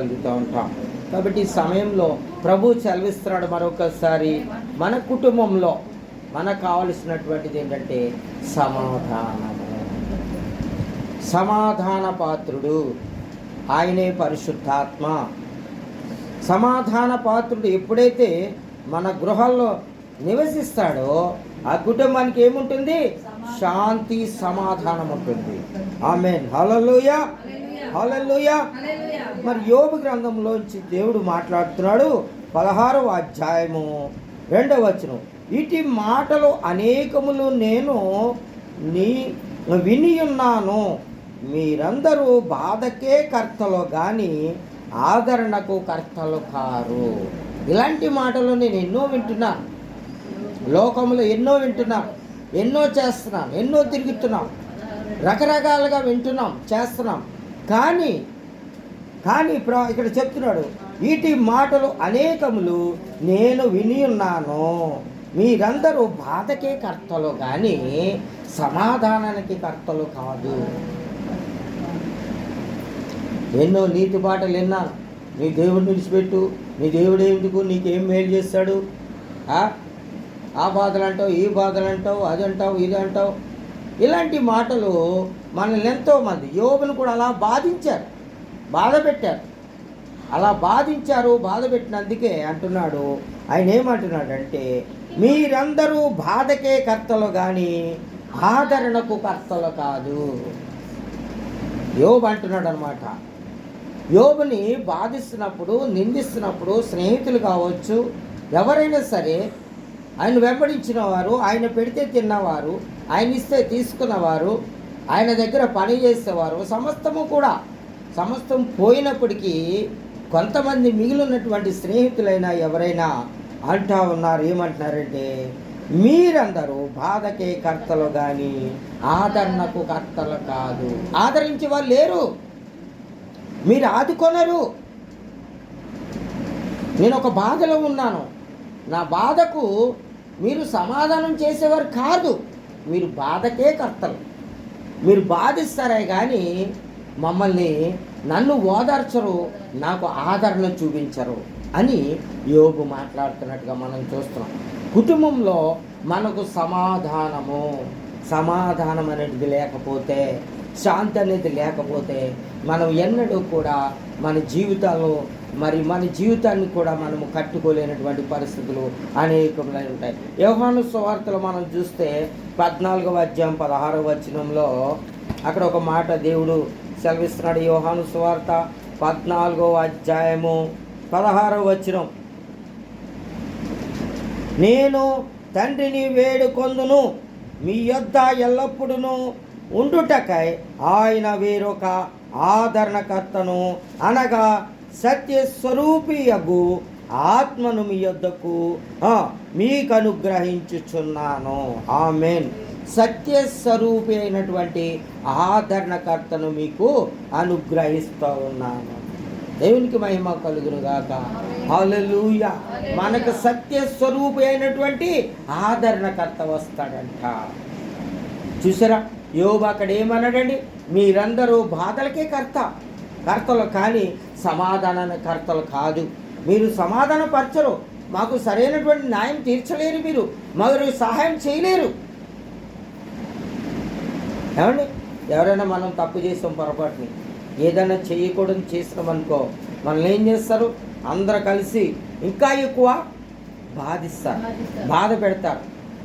కలుగుతూ ఉంటాం. కాబట్టి ఈ సమయంలో ప్రభు చదివిస్తున్నాడు మరొకసారి మన కుటుంబంలో మనకు కావలసినటువంటిది ఏంటంటే సమాధానము. సమాధాన పాత్రుడు ఆయనే పరిశుద్ధాత్మ. సమాధాన పాత్రుడు ఎప్పుడైతే మన గృహాల్లో నివసిస్తాడో ఆ కుటుంబానికి ఏముంటుంది? శాంతి సమాధానం ఉంటుంది ఆమెన్. హలలుయ హలలుయ మరి యోగు గ్రంథంలోంచి దేవుడు మాట్లాడుతున్నాడు పదహారవ అధ్యాయము రెండవ వచనం. ఇటు మాటలు అనేకములు నేను నీ వినియున్నాను మీరందరూ బాధకే కర్తలు కానీ ఆదరణకు కర్తలు కారు. ఇలాంటి మాటలు నేను ఎన్నో వింటున్నాను. లోకంలో ఎన్నో వింటున్నాం ఎన్నో చేస్తున్నాం ఎన్నో తిరుగుతున్నాం రకరకాలుగా వింటున్నాం చేస్తున్నాం. కానీ కానీ ఇక్కడ చెప్తున్నాడు వీటి మాటలు అనేకములు నేను విని ఉన్నాను. మీరందరూ బాధకే కర్తలు కానీ సమాధానానికి కర్తలు కాదు. ఎన్నో నీతి పాటలు విన్నాను నీ దేవుడు విడిచిపెట్టు నీ దేవుడు ఎందుకు నీకేం మేలు చేస్తాడు? ఆ? ఆ బాధలు అంటావు ఈ బాధలు అంటావు అది అంటావు ఇది అంటావు ఇలాంటి మాటలు మనల్ని ఎంతోమంది యోగులు కూడా అలా బాధించారు బాధ పెట్టారు. అలా బాధించారు బాధ పెట్టినందుకే అంటున్నాడు. ఆయన ఏమంటున్నాడంటే మీరందరూ బాధకే కర్తలు కానీ ఆదరణకు కర్తలు కాదు. యోబు అంటున్నాడు అనమాట యోబుని బాధిస్తున్నప్పుడు నిందిస్తున్నప్పుడు స్నేహితులు కావచ్చు ఎవరైనా సరే ఆయన వెంబడించిన వారు ఆయన పెడితే తిన్నవారు ఆయన ఇస్తే తీసుకున్నవారు ఆయన దగ్గర పని చేసేవారు సమస్తము కూడా సమస్తం పోయినప్పటికీ కొంతమంది మిగిలినటువంటి స్నేహితులైనా ఎవరైనా అంటా ఉన్నారు ఏమంటున్నారంటే మీరందరూ బాధకే కర్తలు కానీ ఆదరణకు కర్తలు కాదు. ఆదరించే వాళ్ళు లేరు. మీరు ఆదుకొనరు. నేను ఒక బాధలో ఉన్నాను. నా బాధకు మీరు సమాధానం చేసేవారు కాదు. మీరు బాధకే కర్తలు. మీరు బాధిస్తారే కానీ మమ్మల్ని నన్ను ఓదార్చరు నాకు ఆదరణ చూపించరు అని యోగు మాట్లాడుతున్నట్టుగా మనం చూస్తున్నాం. కుటుంబంలో మనకు సమాధానము సమాధానం అనేది లేకపోతే శాంతి అనేది లేకపోతే మనం ఎన్నడూ కూడా మన జీవితాల్లో మరి మన జీవితాన్ని కూడా మనము కట్టుకోలేనటువంటి పరిస్థితులు అనేకములై ఉంటాయి. యోహాను సువార్తలు మనం చూస్తే పద్నాలుగవ అధ్యాయం పదహారవ వచనంలో అక్కడ ఒక మాట దేవుడు సెలవిస్తున్నాడు. యోహాను సువార్త పద్నాలుగవ అధ్యాయము పదహారవ వచనం. నేను తండ్రిని వేడుకొందును మీ యొద్ద ఎల్లప్పుడూ ఉండుటకై ఆయన వేరొక ఆదరణకర్తను అనగా సత్యస్వరూపియగు ఆత్మను మీ యొద్దకు మీకు అనుగ్రహించుచున్నాను ఆమెన్. సత్యస్వరూపి అయినటువంటి ఆదరణకర్తను మీకు అనుగ్రహిస్తూ ఉన్నాను. దేవునికి మహిమ కలుగునుగాక. గాక మనకు సత్యస్వరూపి అయినటువంటి ఆదరణకర్త వస్తాడంట. చూసారా? యోబు అక్కడ ఏమన్నాడండి? మీరందరూ బాధలకే కర్త. కర్తలు కానీ సమాధాన కర్తలు కాదు. మీరు సమాధాన పరచరు. మాకు సరైనటువంటి న్యాయం తీర్చలేరు మీరు. మరో సహాయం చేయలేరు. ఏమండి? ఎవరైనా మనం తప్పు చేస్తాం పొరపాటుని. ఏదైనా చేయకూడదు చేసినామనుకో మనల్ని ఏం చేస్తారు? అందరూ కలిసి ఇంకా ఎక్కువ బాధిస్తారు. బాధ పెడతారు.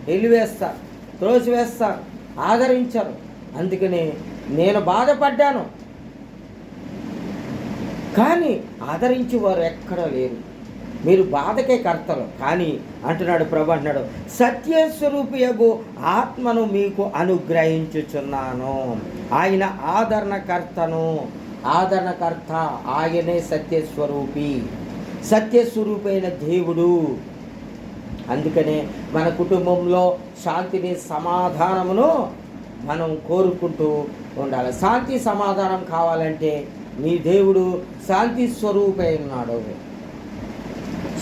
వెలివేస్తారు త్రోసివేస్తారు ఆదరించరు. అందుకని నేను బాధపడ్డాను. కానీ ఆదరించి వారు ఎక్కడా లేరు. మీరు బాధకే కర్తలు. కానీ అంటున్నాడు ప్రభు అంటున్నాడు సత్యస్వరూపియగు ఆత్మను మీకు అనుగ్రహించుచున్నాను. ఆయన ఆదరణకర్తను. ఆదరణకర్త ఆయనే సత్యస్వరూపి సత్యస్వరూపైన దేవుడు. అందుకనే మన కుటుంబంలో శాంతిని సమాధానమును మనం కోరుకుంటూ ఉండాలి. శాంతి సమాధానం కావాలంటే నీ దేవుడు శాంతి స్వరూపై ఉన్నాడు.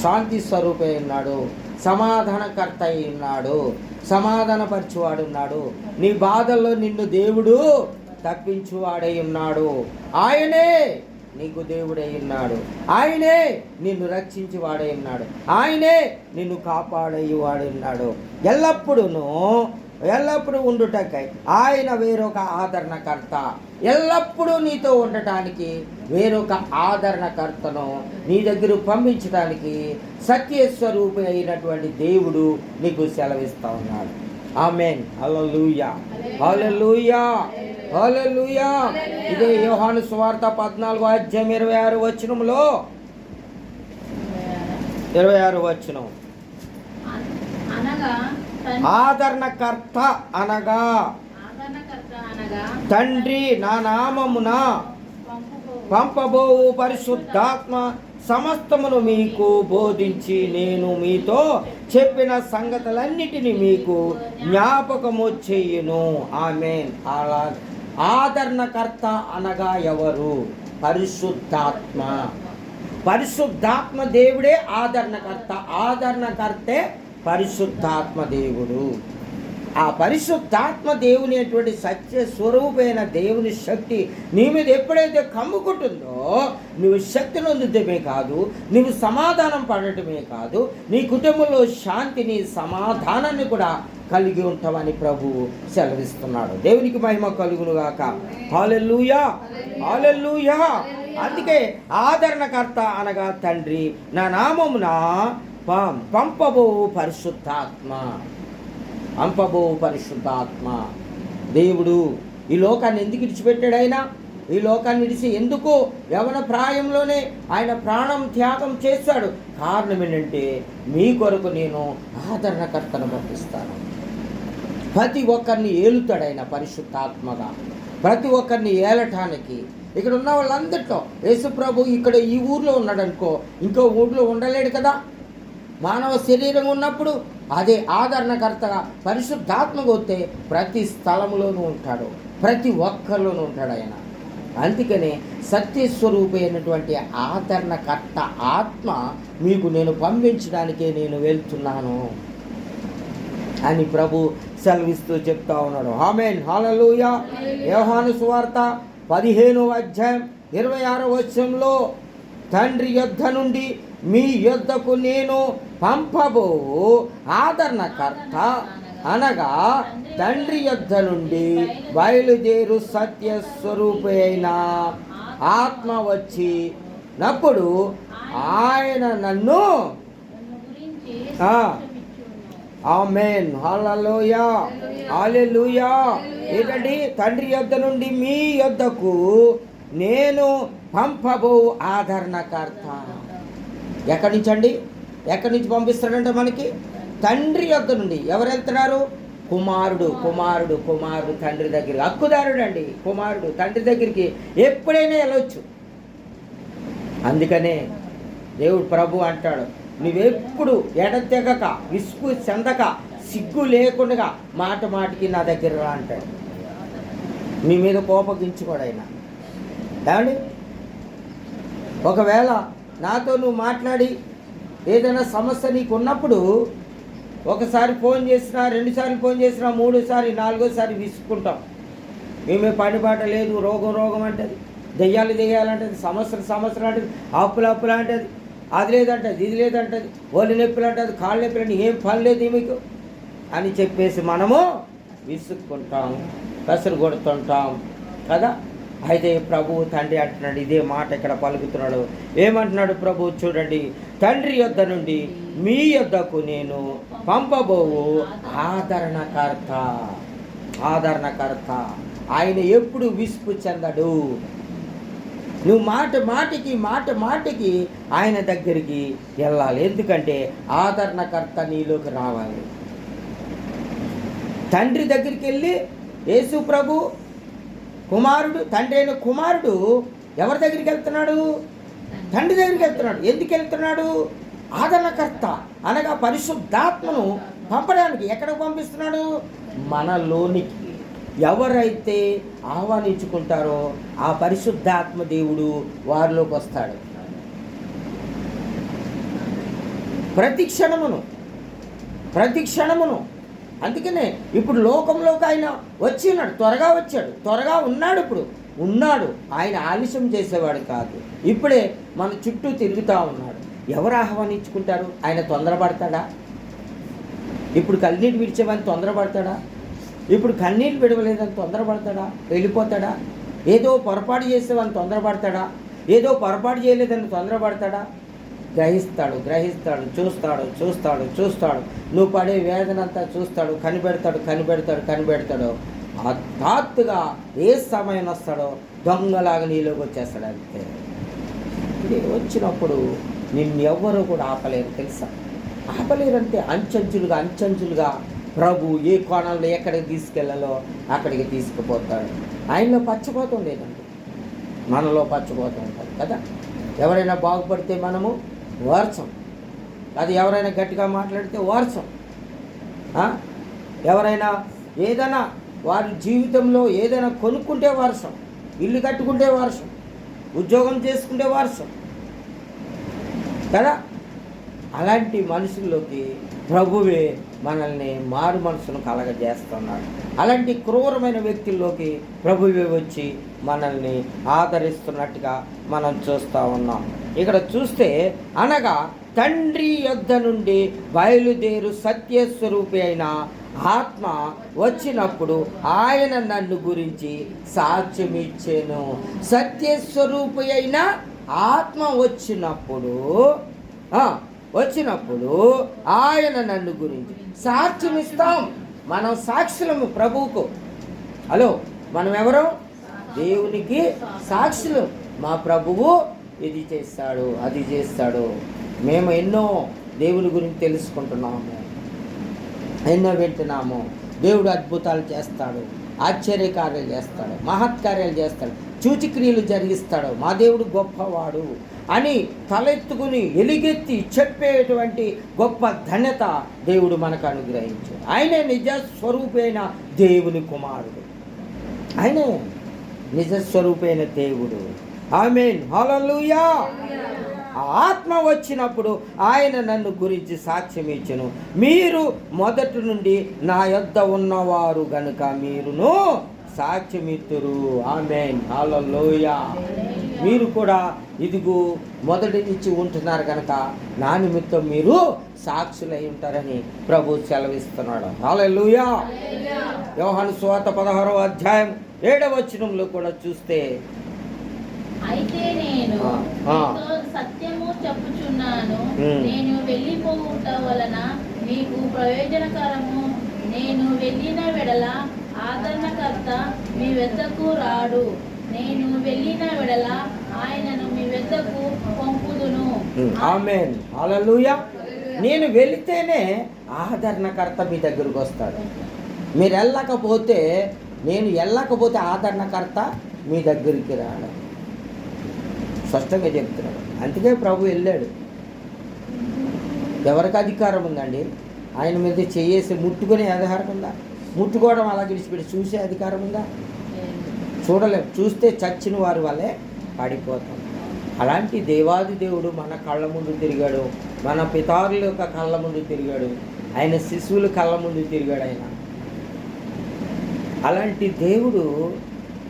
శాంతి స్వరూపై ఉన్నాడు. సమాధానకర్త అయి ఉన్నాడు. సమాధానపరచువాడు ఉన్నాడు. నీ బాధల్లో నిన్ను దేవుడు తప్పించువాడై ఉన్నాడు. ఆయనే నీకు దేవుడై ఉన్నాడు. ఆయనే నిన్ను రక్షించి వాడై ఉన్నాడు. ఆయనే నిన్ను కాపాడయ్యి వాడున్నాడు ఉన్నాడు ఎల్లప్పుడూ ఉండుటకై ఆయన వేరొక ఆదరణకర్త. ఎల్లప్పుడూ నీతో ఉండటానికి వేరొక ఆదరణకర్తను నీ దగ్గర పంపించడానికి సత్యస్వరూపి అయినటువంటి దేవుడు నీకు సెలవిస్తా ఉన్నాడు. ఆమెన్. హల్లెలూయా. ఇదే యోహాను సువార్త పద్నాలుగు అధ్యాయం ఇరవై ఆరు వచనంలో. ఇరవై ఆరు తండ్రి ఆదరణకర్త అనగా తండ్రి నా నామమున పంపబోవు పరిశుద్ధాత్మ సమస్తమును మీకు బోధించి నేను మీతో చెప్పిన సంగతులన్నిటినీ మీకు జ్ఞాపకము చెయ్యును ఆమె అలా ఆదరణకర్త అనగా ఎవరు? పరిశుద్ధాత్మ. పరిశుద్ధాత్మ దేవుడే ఆదరణకర్త. ఆదరణకర్తే పరిశుద్ధాత్మ దేవుడు ఆ పరిశుద్ధాత్మ దేవుని అటువంటి సత్య స్వరూపమైన దేవుని శక్తి నీ మీద ఎప్పుడైతే కమ్ముకుంటుందో నువ్వు శక్తిని అందుతమే కాదు నువ్వు సమాధానం పడటమే కాదు నీ కుటుంబంలో శాంతిని సమాధానాన్ని కూడా కలిగి ఉంటామని ప్రభువు సెలవిస్తున్నాడు. దేవునికి మహిమ కలుగునుగాక. హాలెల్లుయా! హాలెల్లుయా! అందుకే ఆదరణకర్త అనగా తండ్రి నా నామమున పం- పంపబో పరిశుద్ధాత్మ పంపబో పరిశుద్ధాత్మ దేవుడు ఈ లోకాన్ని ఎందుకు విడిచిపెట్టాడు ఆయన? ఈ లోకాన్ని విడిచి ఎందుకు? యవన ప్రాయంలోనే ఆయన ప్రాణం త్యాగం చేశాడు. కారణం ఏంటంటే మీ కొరకు నేను ఆదరణకర్తను పంపిస్తాను. ప్రతి ఒక్కరిని ఏలుతాడు ఆయన పరిశుద్ధాత్మగా. ప్రతి ఒక్కరిని ఏలటానికి. ఇక్కడ ఉన్న వాళ్ళందరితో యేసుప్రభు ఇక్కడ ఈ ఊర్లో ఉన్నాడనుకో ఇంకో ఊర్లో ఉండలేడు కదా? మానవ శరీరం ఉన్నప్పుడు అదే ఆదరణకర్తగా పరిశుద్ధాత్మగా వస్తే ప్రతి స్థలంలోనూ ఉంటాడు ప్రతి ఒక్కరిలోనూ ఉంటాడు ఆయన. అందుకనే సత్యస్వరూపి అయినటువంటి ఆదరణకర్త ఆత్మ మీకు నేను పంపించడానికే నేను వెళ్తున్నాను అని ప్రభు సెలవిస్తూ చెప్తా ఉన్నాడు. ఆమెన్. హాలలుయ యోహాను సువార్త పదిహేను అధ్యాయం ఇరవై ఆరో వచ్చంలో తండ్రి యొద్ద నుండి మీ యొద్దకు నేను పంపబో ఆదరణకర్త అనగా తండ్రి యొద్ద నుండి బయలుదేరు సత్య స్వరూపి అయిన ఆత్మ వచ్చి నప్పుడు ఆయన నన్ను ఆమెన్. హలలోయా హాలెలుయా ఏంటండి తండ్రి యొద్ద నుండి మీ యొద్దకు నేను పంపబో ఆదరణకర్త. ఎక్కడి నుంచండి? ఎక్కడి నుంచి పంపిస్తాడంటే మనకి? తండ్రి యొక్క నుండి. ఎవరు వెళ్తున్నారు కుమారుడు కుమారుడు కుమారుడు తండ్రి దగ్గరికి. హక్కుదారుడు అండి కుమారుడు తండ్రి దగ్గరికి. ఎప్పుడైనా వెళ్ళొచ్చు. అందుకనే దేవుడు ప్రభు అంటాడు నువ్వెప్పుడు ఎడతెగక విసుగు చెందక సిగ్గు లేకుండా మాట మాటికి నా దగ్గర రా అంటాడు. మీ మీద కోపగించుకోడైనా దాని ఏమండి? ఒకవేళ నాతో నువ్వు మాట్లాడి ఏదైనా సమస్య నీకు ఉన్నప్పుడు ఒకసారి ఫోన్ చేసినా రెండుసార్లు ఫోన్ చేసినా మూడోసారి నాలుగోసారి విసుక్కుంటాం. మేమే పని పాట లేదు రోగం రోగం అంటది. దెయ్యాలు దెయ్యాలంటది సంవత్సరం సంవత్సరం అంటది అప్పులు అప్పులు అంటది. అది లేదంటది ఇది లేదంటది ఒళ్ళు నొప్పులు అంటది కాళ్ళు నొప్పులు అంటే ఏం పని లేదు మీకు అని చెప్పేసి మనము విసుక్కుంటాం కసురు కొడుతుంటాం కదా? అయితే ప్రభు తండ్రి అంటున్నాడు ఇదే మాట ఇక్కడ పలుకుతున్నాడు. ఏమంటున్నాడు ప్రభు? చూడండి తండ్రి యొద్ద నుండి మీ యొద్దకు నేను పంపబోవు ఆదరణకర్త ఆదరణకర్త. ఆయన ఎప్పుడు విసుపు చెందడు. నువ్వు మాట మాటికి మాట మాటికి ఆయన దగ్గరికి వెళ్ళాలి. ఎందుకంటే ఆదరణకర్త నీలోకి రావాలి. తండ్రి దగ్గరికి వెళ్ళి యేసు ప్రభు కుమారుడు తండ్రి అయిన కుమారుడు ఎవరి దగ్గరికి వెళ్తున్నాడు? తండ్రి దగ్గరికి వెళ్తున్నాడు. ఎందుకు వెళ్తున్నాడు? ఆదరణకర్త అనగా పరిశుద్ధాత్మను పంపడానికి. ఎక్కడికి పంపిస్తున్నాడు? మనలోనికి. ఎవరైతే ఆహ్వానించుకుంటారో ఆ పరిశుద్ధాత్మ దేవుడు వారిలోకి వస్తాడు. ప్రతి క్షణమును ప్రతి క్షణమును అందుకనే ఇప్పుడు లోకంలోకి ఆయన వచ్చినాడు త్వరగా వచ్చాడు త్వరగా ఉన్నాడు ఇప్పుడు. ఉన్నాడు ఆయన ఆలస్యం చేసేవాడు కాదు. ఇప్పుడే మన చుట్టూ తిరుగుతూ ఉన్నాడు. ఎవరు ఆహ్వానించుకుంటారు? ఆయన తొందరపడతాడా? ఇప్పుడు కన్నీటి విడిచేవాని తొందరపడతాడా? ఇప్పుడు కన్నీళ్ళు విడవలేదని తొందరపడతాడా? వెళ్ళిపోతాడా? ఏదో పొరపాటు చేసేవాని తొందరపడతాడా? ఏదో పొరపాటు చేయలేదని తొందరపడతాడా? గ్రహిస్తాడు గ్రహిస్తాడు చూస్తాడు చూస్తాడు చూస్తాడు. నువ్వు పడే వేదన అంతా చూస్తాడు కనిపెడతాడు కనిపెడతాడు కనిపెడతాడు. హఠాత్తుగా ఏ సమయం వస్తాడో దొంగలాగా నీలోకి వచ్చేస్తాడు అంతే. ఇది వచ్చినప్పుడు నిన్నెవ్వరూ కూడా ఆపలేరు తెలుసా? ఆపలేరంటే అంచంచులుగా అంచంచులుగా ప్రభు ఏ కోణంలో ఎక్కడికి తీసుకెళ్ళాలో అక్కడికి తీసుకుపోతాడు. ఆయనలో పచ్చిపోతుండేదండి లేదండి మనలో పచ్చిపోతూ ఉంటుంది కదా? ఎవరైనా బాగుపడితే మనము వార్చం అది ఎవరైనా గట్టిగా మాట్లాడితే వార్చం ఎవరైనా ఏదైనా వారి జీవితంలో ఏదైనా కొనుక్కుంటే వర్షం ఇల్లు కట్టుకుంటే వర్షం ఉద్యోగం చేసుకుంటే వర్షం కదా? అలాంటి మనుషుల్లోకి ప్రభువే మనల్ని మారు మనసును కలగజేస్తున్నాడు. అలాంటి క్రూరమైన వ్యక్తుల్లోకి ప్రభువే వచ్చి మనల్ని ఆదరిస్తున్నట్టుగా మనం చూస్తూ ఉన్నాం. ఇక్కడ చూస్తే అనగా తండ్రి యొద్ద నుండి బయలుదేరు సత్యస్వరూపి అయిన ఆత్మ వచ్చినప్పుడు ఆయన నన్ను గురించి సాక్ష్యం సత్యస్వరూపి అయిన ఆత్మ వచ్చినప్పుడు వచ్చినప్పుడు ఆయన నన్ను గురించి సాక్ష్యం ఇస్తాం మనం సాక్షులము ప్రభువుకు. హలో మనం ఎవరు దేవునికి సాక్షులు. మా ప్రభువు ఇది చేస్తాడు అది చేస్తాడు మేము ఎన్నో దేవుని గురించి తెలుసుకుంటున్నాము ఎన్నో వింటున్నాము. దేవుడు అద్భుతాలు చేస్తాడు ఆశ్చర్యకార్యాలు చేస్తాడు మహత్కార్యాలు చేస్తాడు చూచిక్రియలు జరిగిస్తాడు మా దేవుడు గొప్పవాడు అని తలెత్తుకుని ఎలుగెత్తి చెప్పేటువంటి గొప్ప ధన్యత దేవుడు మనకు అనుగ్రహించాడు. ఆయనే నిజ స్వరూపైన దేవుని కుమారుడు. ఆయనే నిజ స్వరూపైన దేవుడు. ఆమెన్. హల్లెలూయా. ఆ ఆత్మ వచ్చినప్పుడు ఆయన నన్ను గురించి సాక్ష్యం ఇచ్చను. మీరు మొదటి నుండి నా యొద్ద ఉన్నవారు గనుక మీరును సాక్ష్యమిత్తురు ఆమెన్. హల్లెలూయా. మీరు కూడా ఇదిగో మొదటి నుంచి ఉంటున్నారు కనుక నా నిమిత్తం మీరు సాక్షులై ఉంటారని ప్రభు సెలవిస్తున్నాడు. హల్లెలూయా. యోహాను స్వాత పదహారవ అధ్యాయం ఏడవ వచనంలో కూడా చూస్తే అయితే నేను సత్యము చెప్పుచున్నాను. నేను వెళ్ళిపోవుట వలన మీకు ప్రయోజనకరము. నేను వెళ్ళిన వెడల ఆదరణకర్త మీ వెద్దకు రాడు. నేను వెళ్ళిన వెడల ఆయనను మీ వెద్దకు పంపుదును. ఆమెన్. హల్లెలూయా. నేను వెళితేనే ఆదరణకర్త మీ దగ్గరకు వస్తాడు. మీరు వెళ్ళకపోతే నేను వెళ్ళకపోతే ఆదరణకర్త మీ దగ్గరికి రాడు. స్పష్టంగా చెప్తున్నాడు. అందుకే ప్రభు వెళ్ళాడు. ఎవరికి అధికారం ఉందండి? ఆయన మీద చేసి ముట్టుకునే అధికారం ఉందా? ముట్టుకోవడం అలా గడిచిపెట్టి చూసే అధికారం ఉందా? చూడలేం. చూస్తే చచ్చిన వారి వల్లే పడిపోతాం. అలాంటి దేవాది దేవుడు మన కళ్ళ ముందు తిరిగాడు. మన పితారుల యొక్క కళ్ళ ముందు తిరిగాడు. ఆయన శిశువుల కళ్ళ ముందు తిరిగాడు ఆయన. అలాంటి దేవుడు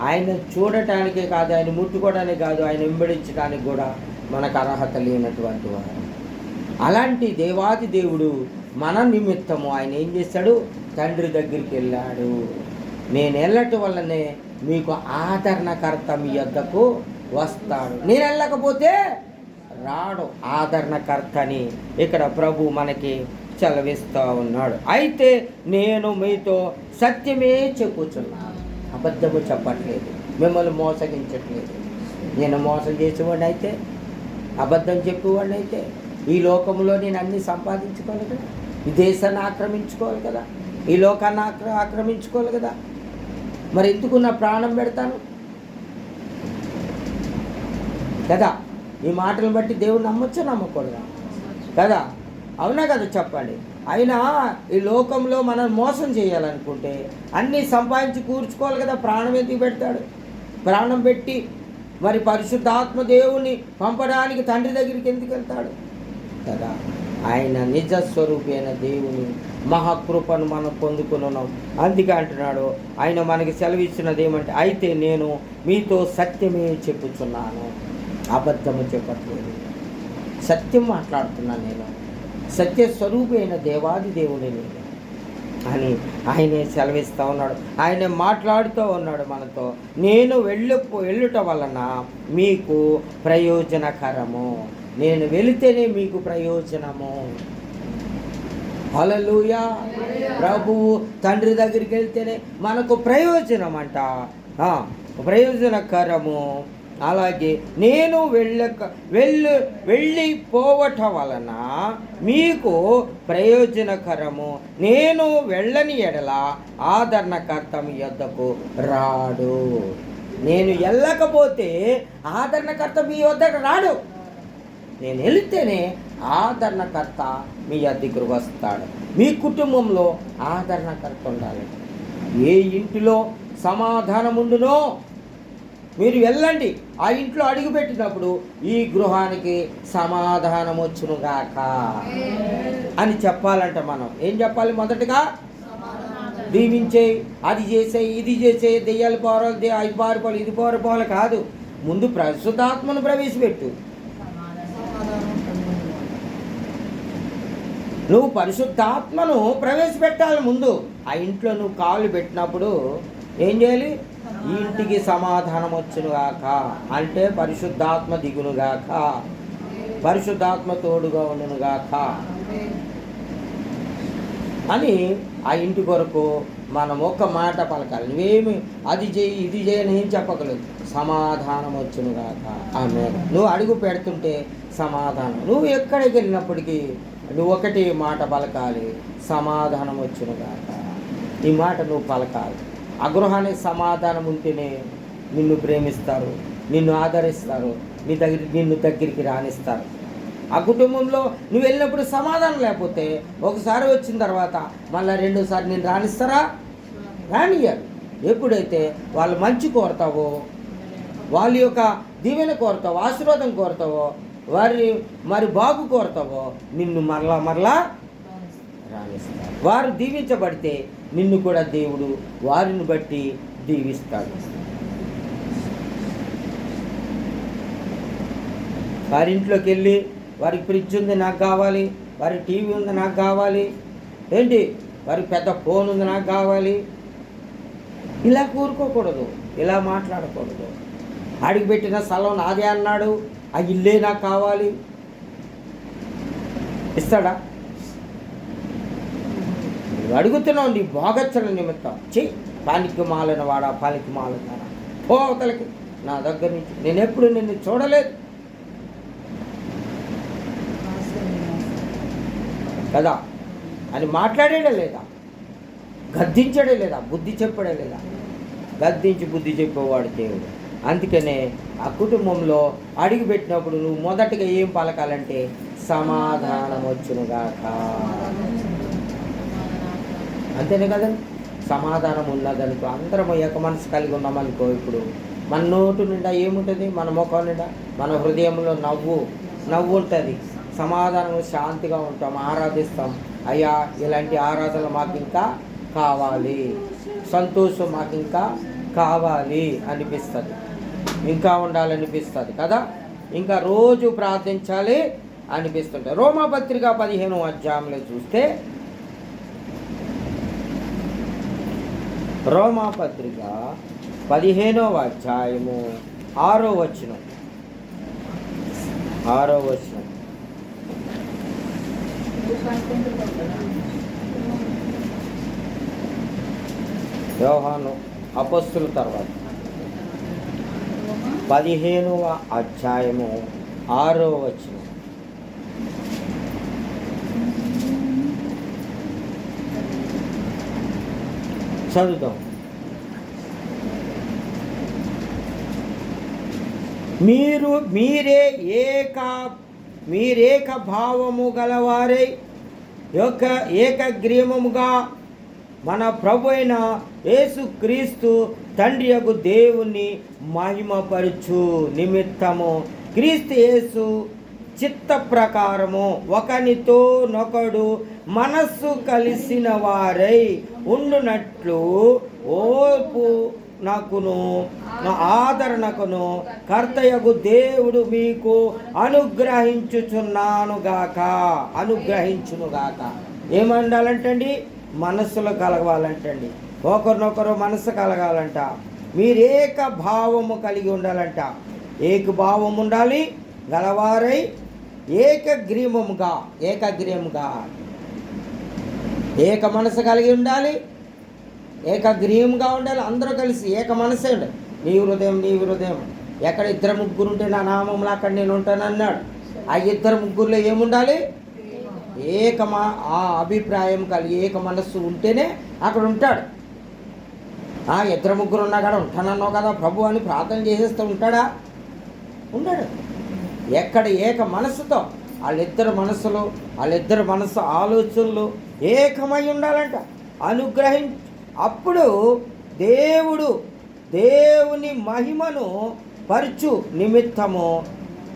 ఆయన చూడటానికే కాదు ఆయన ముట్టుకోవడానికి కాదు ఆయన వెంబడించడానికి కూడా మనకు అర్హత లేనటువంటి వారు. అలాంటి దేవాది దేవుడు మన నిమిత్తము ఆయన ఏం చేశాడు తండ్రి దగ్గరికి వెళ్ళాడు. నేను వెళ్ళటం వల్లనే మీకు ఆదరణకర్త మీ వద్దకు వస్తాడు. నేను వెళ్ళకపోతే రాడు ఆదరణకర్తని. ఇక్కడ ప్రభు మనకి చలవిస్తూ ఉన్నాడు. అయితే నేను మీతో సత్యమే చెప్పుచున్నాను. అబద్ధము చెప్పట్లేదు మిమ్మల్ని మోసగించట్లేదు. నేను మోసం చేసేవాడిని అయితే అబద్ధం చెప్పేవాడిని అయితే ఈ లోకంలో నేను అన్ని సంపాదించుకోవాలి కదా ఈ దేశాన్ని ఆక్రమించుకోవాలి కదా ఈ లోకాన్ని ఆక్ర ఆక్రమించుకోవాలి కదా. మరి ఎందుకు నా ప్రాణం పెడతాను? కదా ఈ మాటలు బట్టి దేవుడు నమ్మొచ్చు నమ్మకూడదా? కదా అవునా కదా చెప్పండి అయినా ఈ లోకంలో మనం మోసం చేయాలనుకుంటే అన్నీ సంపాదించి కూర్చుకోవాలి కదా ప్రాణం ఎందుకు పెడతాడు? ప్రాణం పెట్టి మరి పరిశుద్ధాత్మ దేవుని పంపడానికి తండ్రి దగ్గరికి ఎందుకు వెళ్తాడు? కదా ఆయన నిజ స్వరూపైన దేవుని మహాకృపను మనం పొందుకున్నాం అందుకే అంటున్నాడు ఆయన మనకి సెలవిచ్చినది ఏమంటే అయితే నేను మీతో సత్యమే చెప్పుచున్నాను. అబద్ధము చెప్పట్లేదు. సత్యం మాట్లాడుతున్నాను నేను. సత్యస్వరూపైన దేవాది దేవుని నేను అని ఆయనే సెలవిస్తూ ఉన్నాడు. ఆయన మాట్లాడుతూ ఉన్నాడు మనతో. నేను వెళ్ళి వెళ్ళుట వలన మీకు ప్రయోజనకరము. నేను వెళితేనే మీకు ప్రయోజనము. హల్లెలూయా. ప్రభువు తండ్రి దగ్గరికి వెళ్తేనే మనకు ప్రయోజనం అంట ప్రయోజనకరము. అలాగే నేను వెళ్ళక వెళ్ళి వెళ్ళిపోవటం వలన మీకు ప్రయోజనకరము. నేను వెళ్ళని ఎడల ఆదరణకర్త మీ యొద్దకు రాడు. నేను వెళ్ళకపోతే ఆదరణకర్త మీ వద్దకు రాడు. నేను వెళితేనే ఆదరణకర్త మీ దగ్గరకు వస్తాడు. మీ కుటుంబంలో ఆదరణకర్త ఉండాలి. ఏ ఇంటిలో సమాధానం ఉండునో మీరు వెళ్ళండి. ఆ ఇంట్లో అడుగుపెట్టినప్పుడు ఈ గృహానికి సమాధానం వచ్చునుగాక అని చెప్పాలంట మనం. ఏం చెప్పాలి మొదటగా? దీవించే అది చేసే ఇది చేసే దెయ్యాలు పోరాలు దే అది పారిపోవాలి ఇది పారిపోవాలి కాదు. ముందు ప్రస్తుతాత్మను ప్రవేశపెట్టు. నువ్వు పరిశుద్ధాత్మను ప్రవేశపెట్టాలి ముందు. ఆ ఇంట్లో నువ్వు కాలు పెట్టినప్పుడు ఏం చేయాలి? ఇంటికి సమాధానం వచ్చునుగాక అంటే పరిశుద్ధాత్మ దిగునుగాక. పరిశుద్ధాత్మ తోడుగా ఉండునుగాక. అని ఆ ఇంటి కొరకు మనం ఒక మాట పలకాలి. నువ్వేమి అది చేయి ఇది చేయని ఏం చెప్పగలదు సమాధానం వచ్చునుగాక ఆమె నువ్వు అడుగు పెడుతుంటే సమాధానం. నువ్వు ఎక్కడికి వెళ్ళినప్పటికీ నువ్వు ఒకటి మాట పలకాలి. సమాధానం వచ్చునుగాక ఈ మాట నువ్వు పలకాలి. ఆ సమాధానం ఉంటేనే నిన్ను ప్రేమిస్తారు నిన్ను ఆదరిస్తారు నీ దగ్గర నిన్ను దగ్గరికి రాణిస్తారు ఆ కుటుంబంలో నువ్వు వెళ్ళినప్పుడు సమాధానం లేకపోతే ఒకసారి వచ్చిన తర్వాత మళ్ళీ రెండోసారి నేను రాణిస్తారా రానియ్యారు. ఎప్పుడైతే వాళ్ళు మంచి కోరుతావో వాళ్ళ యొక్క దీవెన కోరుతావో ఆశీర్వాదం కోరుతావో వారి మరి బాగు కోరుతావో నిన్ను మరలా మరలా రాణిస్తారు వారు దీవించబడితే నిన్ను కూడా దేవుడు వారిని బట్టి దీవిస్తాడు. వారి ఇంట్లోకి వెళ్ళి వారికి ఫ్రిడ్జ్ ఉంది నాకు కావాలి వారి టీవీ ఉంది నాకు కావాలి ఏంటి? వారికి పెద్ద ఫోన్ ఉంది నాకు కావాలి. ఇలా కూరుకోకూడదు ఇలా మాట్లాడకూడదు. అడిగి పెట్టిన స్థలం నాదే అన్నాడు ఆ ఇల్లే నాకు కావాలి. ఇస్తాడా? నువ్వు అడుగుతున్నావు నీ భోగచ్చల నిమిత్తం. చెయ్యి పాలికి మాలిన వాడా. పాలికి మాలిన పోవతలకి నా దగ్గర నుంచి. నేను ఎప్పుడు నిన్ను చూడలేదు. కదా? అని మాట్లాడాడే లేదా? గద్దించడే లేదా? బుద్ధి చెప్పడే లేదా? గద్దించి బుద్ధి చెప్పేవాడు దేవుడు. అందుకనే ఆ కుటుంబంలో అడుగు పెట్టినప్పుడు నువ్వు మొదటగా ఏం పలకాలంటే సమాధానం వచ్చునుగాక అంతేనే కదండి సమాధానం ఉన్నదనుకో అందరం ఏక మనసు కలిగి ఉన్నామనుకో ఇప్పుడు. మన నోటు నిండా ఏముంటుంది? మన ముఖం నిండా. మన హృదయంలో నవ్వు. నవ్వు ఉంటుంది. సమాధానం శాంతిగా ఉంటాం ఆరాధిస్తాం. అయ్యా ఇలాంటి ఆరాధన మాకు ఇంకా కావాలి. సంతోషం మాకు ఇంకా కావాలి అనిపిస్తుంది. ఇంకా ఉండాలనిపిస్తుంది కదా? ఇంకా రోజు ప్రార్థించాలి అనిపిస్తుంటుంది. రోమాపత్రిక పదిహేను అధ్యాయంలో చూస్తే రోమాపత్రిక పదిహేనవ అధ్యాయము ఆరో వచనం. ఆరో వచనం. యోహాను అపస్తుల తర్వాత. పదిహేనవ అధ్యాయము ఆరో వచనం. చదువుతాం. మీరు మీరే ఏక మీరేక భావము గలవారై యొక్క ఏకగ్రీవముగా మన ప్రభు అయిన యేసుక్రీస్తు తండ్రి యొక్క దేవుణ్ణి మహిమపరచు నిమిత్తము. క్రీస్తు యేసు చిత్త ప్రకారము ఒకనితో నొకడు మనస్సు కలిసిన వారై ఉండునట్లు ఓర్పు నాకును నా ఆదరణకును కర్తయగు దేవుడు మీకు అనుగ్రహించుచున్నాను గాక అనుగ్రహించును గాక. ఏమండాలంటండి మనస్సులో కలగవాలంటండి. ఒకరినొకరు మనసు కలగాలంట. మీరు ఏక భావము కలిగి ఉండాలంట. ఏక భావం ఉండాలి గలవారై ఏకగ్రీవముగా ఏకగ్రీవముగా. ఏక మనసు కలిగి ఉండాలి. ఏకగ్రీయంగా ఉండాలి. అందరూ కలిసి ఏక మనసే ఉండాలి. నీ హృదయం నీ హృదయం. ఎక్కడ ఇద్దరు ముగ్గురు ఉంటే నా నామంలో అక్కడ నేను ఉంటాను అన్నాడు. ఆ ఇద్దరు ముగ్గురులో ఏముండాలి? ఏకమా ఆ అభిప్రాయం కలిగి ఏక మనస్సు ఉంటేనే అక్కడ ఉంటాడు. ఆ ఇద్దరు ముగ్గురు ఉన్నా కూడా ఉంటానన్నావు కదా ప్రభు అని ప్రార్థన చేసేస్తూ ఉంటాడా? ఉన్నాడు ఎక్కడ ఏక మనస్సుతో వాళ్ళిద్దరు మనసులో వాళ్ళిద్దరు మనసు ఆలోచనలు ఏకమై ఉండాలంట. అనుగ్రహం అప్పుడు దేవుడు దేవుని మహిమను పరచు నిమిత్తము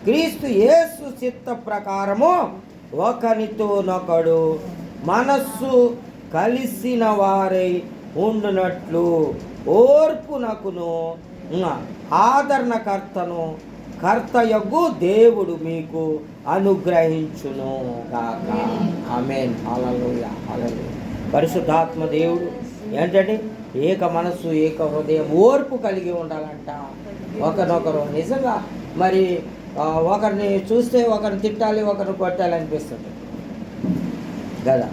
క్రీస్తు యేసు చిత్త ప్రకారము ఒకనితోనొకడు మనస్సు కలిసిన వారై ఉండునట్లు ఓర్పునకును ఆదరణకర్తను కర్తయగు దేవుడు మీకు అనుగ్రహించును గాక. ఆమెన్. హల్లెలూయ. హల్లెలూయ. పరిశుద్ధాత్మ దేవుడు ఏంటంటే ఏక మనస్సు ఏక హృదయం ఓర్పు కలిగి ఉండాలంట. ఒకరినొకరు నిజంగా మరి ఒకరిని చూస్తే ఒకరిని తిట్టాలి ఒకరిని కొట్టాలి అనిపిస్తుంది. కదా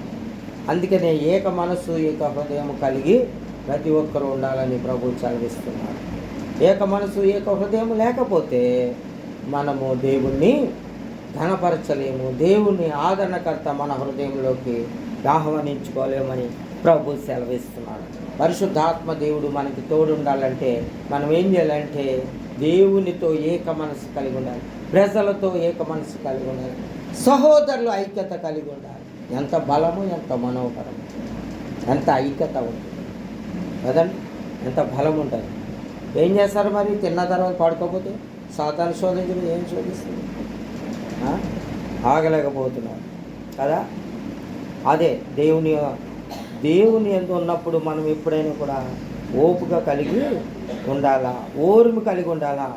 అందుకనే ఏక మనస్సు ఏక హృదయం కలిగి ప్రతి ఒక్కరు ఉండాలని ప్రభు చదివిస్తున్నాడు ఏక మనసు ఏక హృదయం లేకపోతే మనము దేవుణ్ణి ఘనపరచలేము. దేవుణ్ణి ఆదరణకర్త మన హృదయంలోకి ఆహ్వానించుకోలేమని ప్రభు సెలవిస్తున్నాడు. పరిశుద్ధాత్మ దేవుడు మనకి తోడుండాలంటే మనం ఏం చేయాలంటే దేవునితో ఏక మనసు కలిగి ఉండాలి. ప్రజలతో ఏక మనసు కలిగి ఉండాలి. సహోదరులు ఐక్యత కలిగి ఉండాలి. ఎంత బలము ఎంత మనోహరము ఎంత ఐక్యత ఉంటుంది. కదండి? ఎంత బలం ఉంటుంది ఏం చేస్తారు మరి? తిన్న తర్వాత పడుకోకపోతే సాతాన్ని శోధించడం ఏం శోధిస్తుంది? ఆగలేకపోతున్నారు. కదా? అదే దేవుని దేవుని ఎందు ఉన్నప్పుడు మనం ఎప్పుడైనా కూడా ఓపిక కలిగి ఉండాలా? ఓర్మి కలిగి ఉండాలా?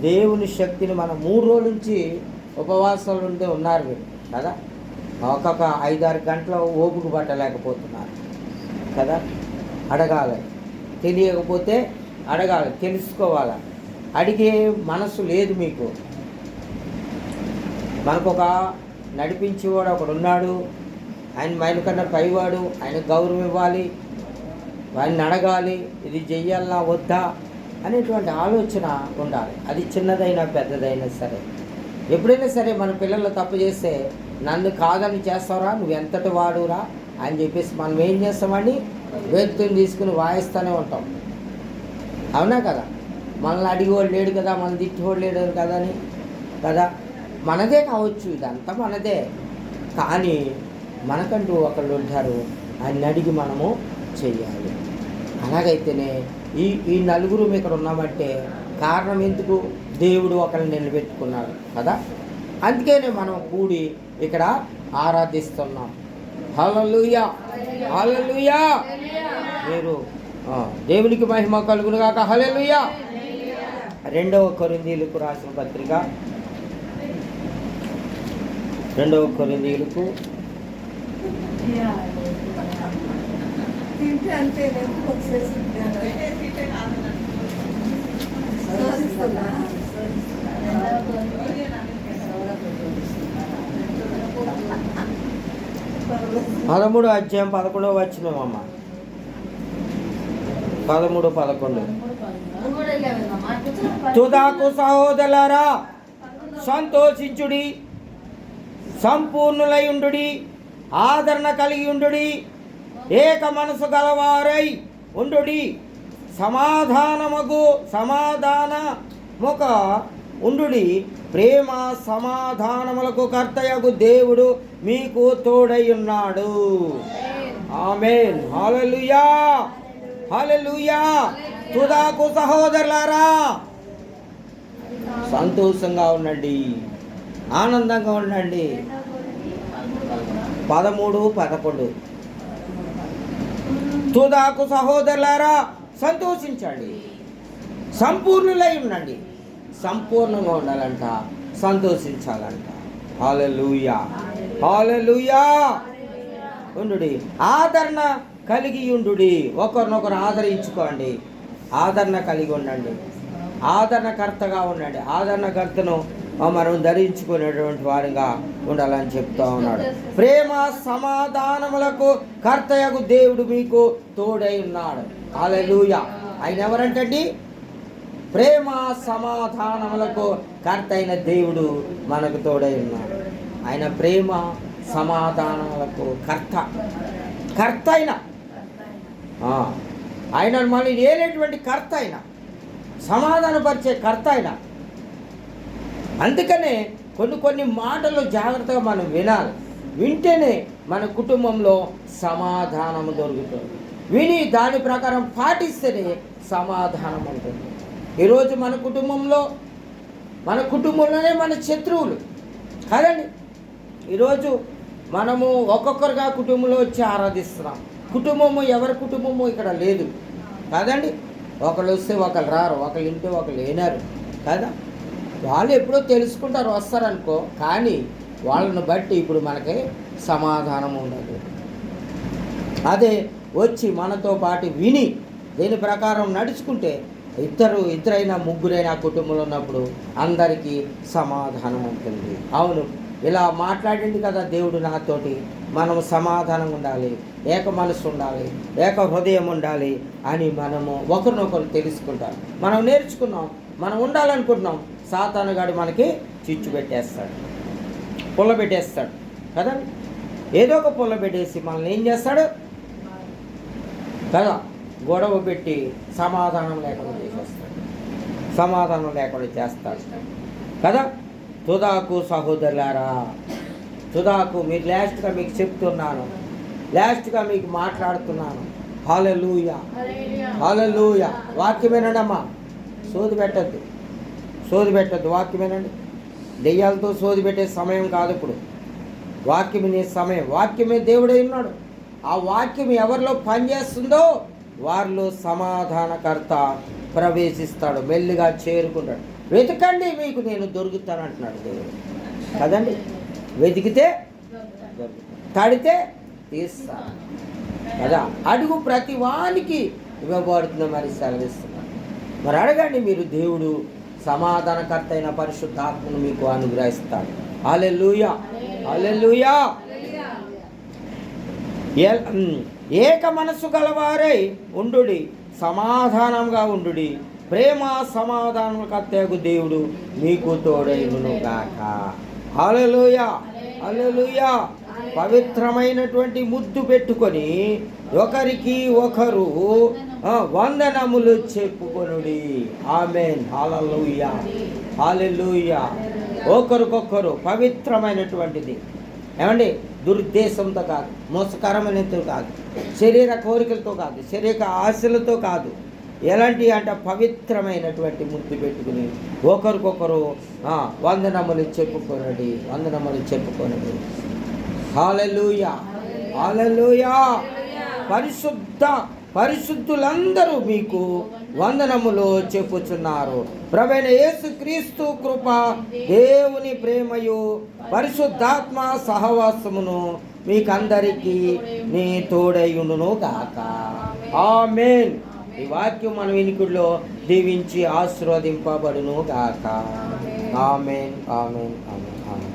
దేవుని శక్తిని మనం మూడు రోజుల నుంచి ఉపవాసాలు ఉంటే ఉన్నారు మీరు. కదా? ఒక్కొక్క ఐదారు గంటల ఓపిక పట్టలేకపోతున్నారు. కదా? అడగాలి. తెలియకపోతే అడగాలి తెలుసుకోవాలి? అడిగే మనసు లేదు మీకు. మనకు ఒక నడిపించేవాడు ఒకడు ఉన్నాడు. ఆయన మైన కన్నా పైవాడు ఆయన గౌరవం ఇవ్వాలి. వాడిని అడగాలి ఇది చెయ్యాలా వద్దా అనేటువంటి ఆలోచన ఉండాలి. అది చిన్నదైనా పెద్దదైనా సరే. ఎప్పుడైనా సరే మన పిల్లలు తప్పు చేస్తే నన్ను కాదని చేస్తావురా నువ్వు ఎంతటి వాడురా అని చెప్పేసి మనం ఏం చేస్తామని వ్యక్తులు తీసుకుని వాయిస్తూనే ఉంటాం. అవునా కదా? మనల్ని అడిగేవాడు లేడు కదా మన తిట్టేవాడు లేడు కదా అని? కదా? మనదే కావచ్చు ఇదంతా మనదే. కానీ మనకంటూ ఒకళ్ళు ఉంటారు ఆయన అడిగి మనము చెయ్యాలి. అలాగైతేనే ఈ ఈ నలుగురు ఇక్కడ ఉన్నామంటే కారణం ఎందుకు? దేవుడు ఒకరిని నిలబెట్టుకున్నాడు కదా? అందుకనే మనం కూడి ఇక్కడ ఆరాధిస్తున్నాం. హలలుయా హలలుయా మీరు దేవునికి మహిమ కలుగును కాక హల్లెలూయా. రెండవ కొరిందీలకు రాసిన పత్రిక. రెండవ కొరిందీలకు పదమూడు అధ్యాయం పదకొండవ వచ్చినామమ్మా పదమూడు పదకొండు. తుదాకు సహోదరులారా సంతోషించుడి సంపూర్ణులై ఉండుడి ఆదరణ కలిగి ఉండుడి ఏక మనసు గలవారై ఉండుడి. సమాధానముగు సమాధానముక ఉండుడి. ప్రేమ సమాధానములకు కర్తయగు దేవుడు మీకు తోడై ఉన్నాడు. ఆమెన్. హల్లెలూయా. హల్లెలూయా తుదాకు సహోదరులారా. సంతోషంగా ఉండండి. ఆనందంగా ఉండండి. పదమూడు పదకొండు. తుదాకు సహోదరులారా సంతోషించండి. సంపూర్ణులై ఉండండి. సంపూర్ణంగా ఉండాలంట. సంతోషించాలంట. హాలూయా హాలూయా ఉండు ఆదరణ కలిగియుండు ఒకరినొకరు ఆదరించుకోండి. ఆదరణ కలిగి ఉండండి ఆదరణకర్తగా ఉండండి. ఆదరణకర్తను మనం ధరించుకునేటువంటి వారిగా ఉండాలని చెప్తా ఉన్నాడు. ప్రేమ సమాధానములకు కర్తయకు దేవుడు మీకు తోడై ఉన్నాడు. హల్లెలూయా. ఆయన ఎవరంటండి? ప్రేమ సమాధానములకు కర్త అయిన దేవుడు మనకు తోడై ఉన్నాడు. ఆయన ప్రేమ సమాధానములకు కర్త. కర్త అయిన ఆయన మనల్ని ఏలేటువంటి కర్త అయిన సమాధానపరిచే కర్త ఆయన. అందుకనే కొన్ని కొన్ని మాటలు జాగ్రత్తగా మనం వినాలి. వింటేనే మన కుటుంబంలో సమాధానం దొరుకుతుంది. విని దాని ప్రకారం పాటిస్తేనే సమాధానం ఉంటుంది. ఈరోజు మన కుటుంబంలో మన కుటుంబంలోనే మన శత్రువులు. కదండి? ఈరోజు మనము ఒక్కొక్కరుగా కుటుంబంలో వచ్చి ఆరాధిస్తున్నాం. కుటుంబము ఎవరి కుటుంబము ఇక్కడ లేదు. కాదండి? ఒకళ్ళు వస్తే ఒకళ్ళు రారు ఒకళ్ళు ఇంటే ఒకళ్ళు లేనారు. కదా? వాళ్ళు ఎప్పుడో తెలుసుకుంటారు వస్తారనుకో. కానీ వాళ్ళని బట్టి ఇప్పుడు మనకి సమాధానం ఉండదు. అదే వచ్చి మనతో పాటు విని దీని ప్రకారం నడుచుకుంటే ఇద్దరు ఇద్దరైనా ముగ్గురైనా కుటుంబంలో ఉన్నప్పుడు అందరికీ సమాధానం ఉంటుంది. అవును ఇలా మాట్లాడింది కదా దేవుడు నాతోటి. మనం సమాధానం ఉండాలి ఏక మనసు ఉండాలి ఏక హృదయం ఉండాలి అని మనము ఒకరినొకరు తెలుసుకుంటాం మనం నేర్చుకున్నాం మనం ఉండాలనుకుంటున్నాం సాతానుగాడు మనకి చిచ్చు పెట్టేస్తాడు పుల్ల పెట్టేస్తాడు కదా? ఏదో ఒక పుల్ల పెట్టేసి మనల్ని ఏం చేస్తాడు? కదా? గొడవ పెట్టి సమాధానం లేకుండా చేసేస్తాడు. సమాధానం లేకుండా చేస్తాడు. కదా? తుదాకు సహోదరులారా తుదాకు మీరు లాస్ట్గా మీకు చెప్తున్నాను. లాస్ట్గా మీకు మాట్లాడుతున్నాను. హాలూయ. హాలూయ వాక్యమేనండమ్మా సోది పెట్టద్దు. సోది పెట్టద్దు. వాక్యమేనండి దెయ్యాలతో సోది పెట్టే సమయం కాదు ఇప్పుడు. వాక్యం నీ సమయం. వాక్యమే దేవుడై ఉన్నాడు. ఆ వాక్యం ఎవరిలో పనిచేస్తుందో వారిలో సమాధానకర్త ప్రవేశిస్తాడు. మెల్లిగా చేరుకుంటాడు. వెతకండి మీకు నేను దొరుకుతాను అంటున్నాడు దేవుడు. కదండి? వెతికితే తడితే తీస్తాను కదా? అడుగు ప్రతి వానికి ఇవ్వబడుతుంది మరి సెలవిస్తున్నాడు మరి అడగండి మీరు దేవుడు సమాధానకర్త అయిన పరిశుద్ధాత్మను మీకు అనుగ్రహిస్తాడు. అలెలుయా అలెలుయా ఏక మనసు గలవారై ఉండుడి సమాధానంగా ఉండుడి. ప్రేమ సమాధానం కర్తయగు దేవుడు మీకు తోడైను గాక హల్లెలూయ. పవిత్రమైనటువంటి ముద్దు పెట్టుకొని ఒకరికి ఒకరు వందనములు చెప్పుకొనుడి. ఆమెన్. హాలూయ హాలెలూయ ఒకరికొకరు పవిత్రమైనటువంటిది. ఏమండి? దురుద్దేశంతో కాదు మోసకరమైనతో కాదు శరీర కోరికలతో కాదు శరీర ఆశలతో కాదు. ఎలాంటి అంటే పవిత్రమైనటువంటి ముద్దు పెట్టుకుని ఒకరికొకరు వందనములు చెప్పుకోనడి వందనములు చెప్పుకోనడి. Hallelujah hallelujah. పరిశుద్ధ పరిశుద్ధులందరూ మీకు వందనములు చెప్పుచున్నారు. ప్రవీణ యేసు క్రీస్తు కృప దేవుని ప్రేమయు పరిశుద్ధాత్మ సహవాసమును మీకందరికీ నీ తోడయుండును గాక ఆమెన్. ఈ వాక్యం మన వినికుడిలో దీవించి ఆశీర్వదింపబడును గాక. ఆమెన్. Amen amen amen